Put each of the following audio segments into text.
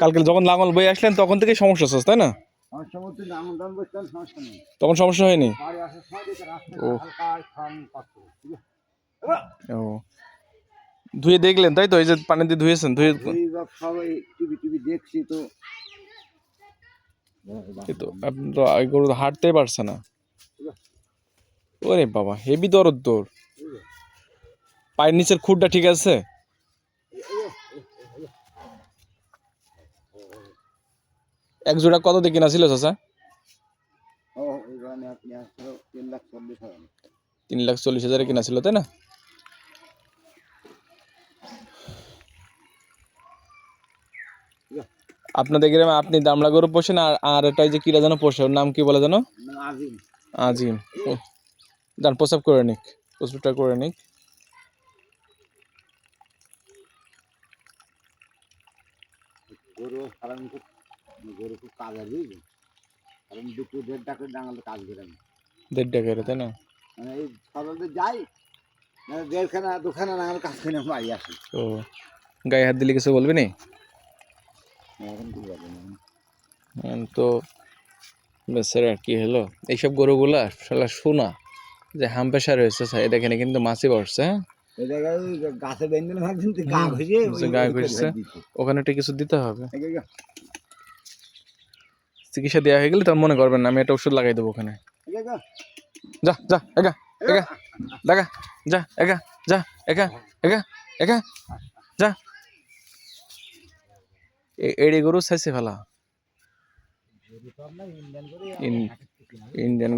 কালকে যখন লাঙল বই আসলেন তখন থেকে সমস্যা হচ্ছে তাই না? তখন সমস্যা হয়নি? ও। আছে? ধুয়ে দেখলেন তাই তো? এই যে পানি দিয়ে ধুয়েছেন ধুয়ে টিভি টিভি দেখছি তো। আপনি তো গরু তো হাঁটতেই পারছে না। ওরে বাবা হেভি দরদ তোর। পায়ের নিচের খুঁটটা ঠিক আছে? এক জোড়া কত দিয়ে কিনা ছিল চাচা? তিন লাখ চল্লিশ হাজার। কিনা ছিল তাই না? আপনাদের গ্রামে আপনি দামলা গরু পোষেন আর আর এটা যে কিরা যেন পোষে ওর নাম কি বলে যেন? আজিম। আজিম। যান প্রসাব করে নিক। প্রসাবটা করে নিক। গরু কারণ খুব গরু খুব কাজ আছে বুঝলি? কারণ দুটো দেড় টাকা ডাঙালে কাজ করে দেড় টাকা তাই না? মানে এই সকালে যাই মানে দেড়খানা দুখানা নাগাল কাজ করে বাড়ি আসি। তো গায়ে হাত দিলে কিছু বলবে নি? এখন কি না। এখন তো বেচারা কি হলো? এইসব গরুগুলা শালা শোনা যে হাম প্রেশার হয়েছে এই দেখেন কিন্তু মাছি পড়ছে হ্যাঁ? গাছে বেঁধে ভাবছেন গা ঘষে গা ঘষছে। ওখানে একটা কিছু দিতে হবে। চিকিৎসা দেওয়া হয়ে গেলে তখন মনে করবেন না আমি একটা ওষুধ লাগাই দেবো ওখানে। যা যা একা একা লাগা যা একা যা একা একা একা যা। এড়ে গরু চাইছে ফেলা। ইন্ডিয়ান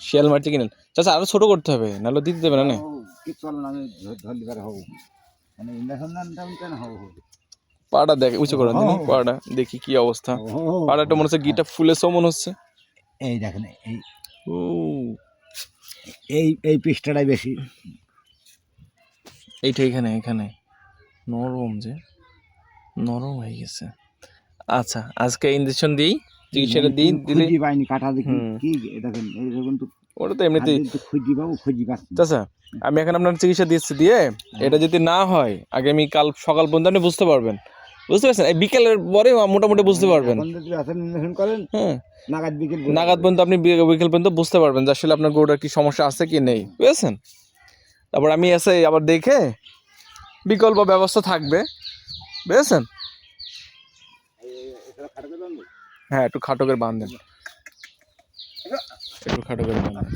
শিয়াল মারতে কিনেন চাচা আরও ছোট করতে হবে নাহলে দিতে দেবে না মানে পাড়া দেখে উঁচু করেন পাড়া দেখি কি অবস্থা। পাড়াটা মনে হচ্ছে গিটা ফুলে সব মনে হচ্ছে। এই দেখেন এই ও। এই এই পৃষ্ঠাটাই বেশি। এইটা এখানে এখানে। নরম যে নরম হয়ে গেছে। আচ্ছা আজকে ইঞ্জেকশন দিই চিকিৎসাটা দিই দিলে খুঁজি পাইনি কাটা দেখি কি এ দেখেন এই দেখুন তো ওটা তো এমনিতেই খুঁজি পাবো খুঁজি পাচ্ছি। না। চাচা আমি এখন আপনার চিকিৎসা দিচ্ছি দিয়ে এটা যদি না হয় আগামী কাল সকাল পর্যন্ত আপনি বুঝতে পারবেন। বুঝতে পারছেন? এই বিকেলের পরে মোটামুটি বুঝতে পারবেন। ইঞ্জেকশন করেন হ্যাঁ। নাগাদ পর্যন্ত। আপনি বিকেল পর্যন্ত বুঝতে পারবেন যে আসলে আপনার গরুটার কি সমস্যা আছে কি নেই। বুঝেছেন? তারপর আমি এসে আবার দেখে বিকল্প ব্যবস্থা থাকবে। বুঝেছেন? হ্যাঁ একটু খাটো করে বাঁধেন একটু খাটো করে বাঁধেন